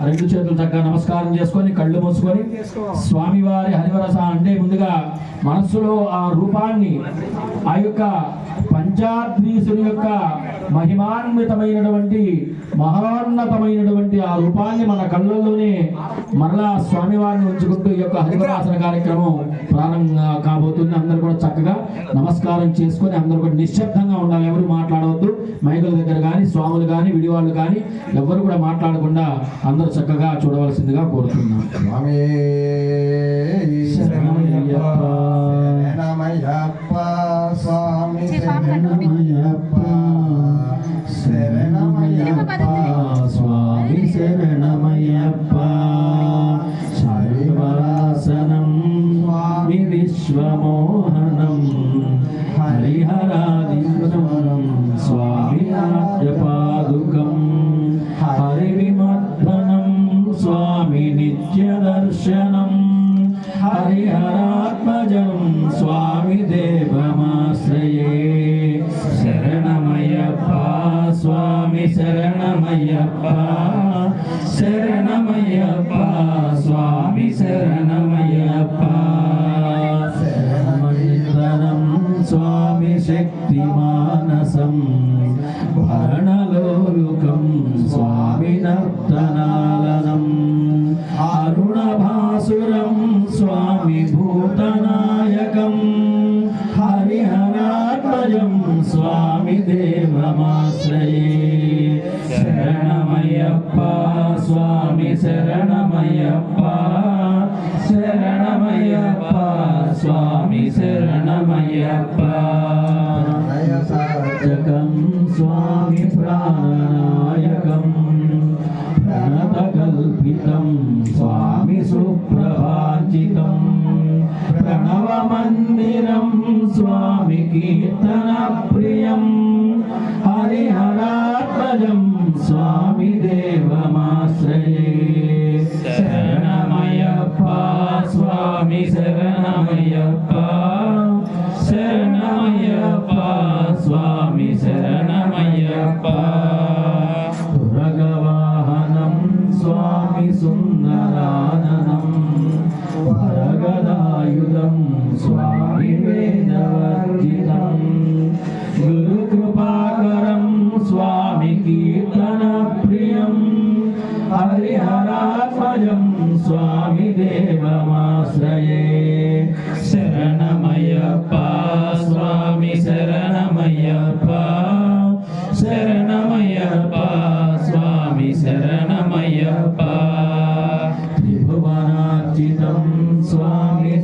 రెండు చేతులు చక్కగా నమస్కారం చేసుకొని కళ్ళు మూసుకొని స్వామివారి హరివరస అంటే ముందుగా మనస్సులో ఆ రూపాన్ని ఆ యొక్క పంచాద్రీసుని యొక్క మహిమాన్వితమైనటువంటి మహోన్నతమైనటువంటి ఆ రూపాన్ని మన కళ్ళల్లోనే మరలా స్వామివారిని ఉంచుకుంటూ ఈ యొక్క హరివరాసన కార్యక్రమం ప్రారంభం కాబోతుంది. అందరూ కూడా చక్కగా నమస్కారం చేసుకొని అందరూ కూడా నిశ్శబ్దంగా ఉండాలి. ఎవరు మాట్లాడవద్దు. మైకుల దగ్గర కానీ స్వాములు కానీ విడివాళ్ళు కానీ ఎవరు కూడా మాట్లాడకుండా అందరూ చక్కగా చూడవలసిందిగా కోరుతున్నాం. శరణమయ్యప్ప. స్వామి శరణమయ్యప్ప. శైవరాసనం స్వామి. విశ్వమోహనం. హరిహరాదివరం స్వామి నాట్యపాదుకం హరివిమర్దనం. స్వామి నిత్యదర్శనం. హరిహరాత్మజం. స్వామి దేవమాశ్రయే శరణమయ్యప్ప శరణమయ్యప్ప స్వామి శరణమయ్యప్ప శరణమయ్యనం స్వామి శక్తిమానసం భరణలోలుకం స్వామి నర్తనాలనం. అరుణభాసురం స్వామి భూతనా శరణమయ్యప్ప శరణమయ్యప్ప స్వామి శరణమయ్యప్ప. జగం స్వామి ప్రాణనాయకం ప్రణతకల్పితం స్వామి సుప్రభాజితం ప్రణవ మందిరం స్వామి కీర్తన ప్రియం హరిహరాత్మజం స్వామి దేవమాశ్రయే. హరిహరాత్మజం స్వామి దేవమాశ్రయే శరణమయ్యప్ప స్వామి శరణమయ్యప్ప శరణమయ్యప్ప స్వామి శరణమయ్యప్ప త్రిభువనార్జితం స్వామి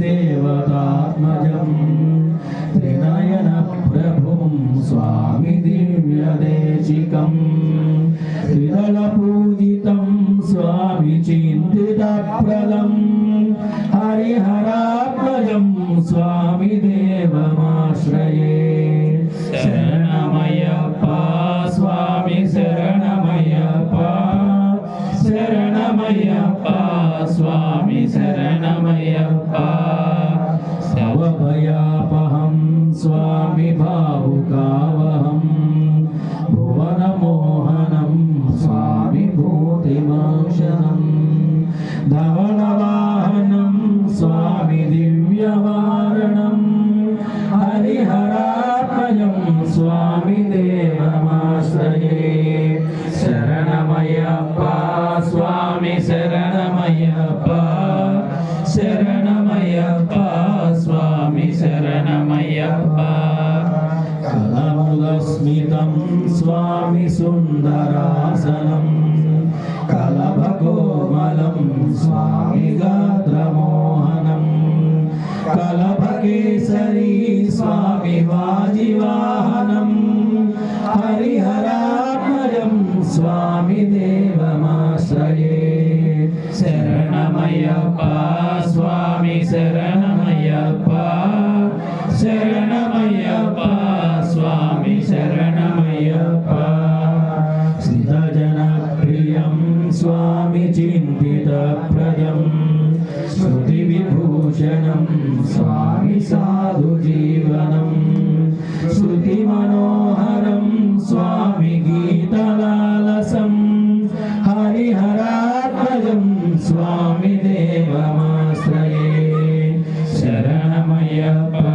ప్రదం హరిహరాత్మజం స్వామి దేవమాశ్రయే శరణమయ్యప్ప స్వామి శరణమయ్యప్ప శరణమయ్యప్ప స్వామి శరణమయ్యప్ప శవభయాపహం స్వామి భావుకావహం స్వామి దివ్యవారణం హరిహరాత్మజం స్వామి దేవమాశ్రయే శరణమయ్యప్ప స్వామి శరణమయ్యప్ప శరణమయ్యప్ప స్వామి శరణమయ్యప్ప కలములస్మితం స్వామి సుందరాసనం కలభకోమలం స్వామి గాత్రమోహనం కలభకేసరీ స్వామి వాజివాహనం హరిహరాత్మజం స్వామి దేవమాశ్రయే. శరణమయ్యప్ప స్వామి శరణమయ్యప్ప. శరణమయ్యప్ప స్వామి శరణమయ్యప్ప. శ్రితజనప్రియం స్వామి చింతితప్రదం. శృతి విభూషణం స్వామి సాధు జీవనం. శృతి మనోహరం స్వామి గీతలాలసం. హరిహరాత్మజం స్వామి దేవమాశ్రయే. శరణమయ్యప్ప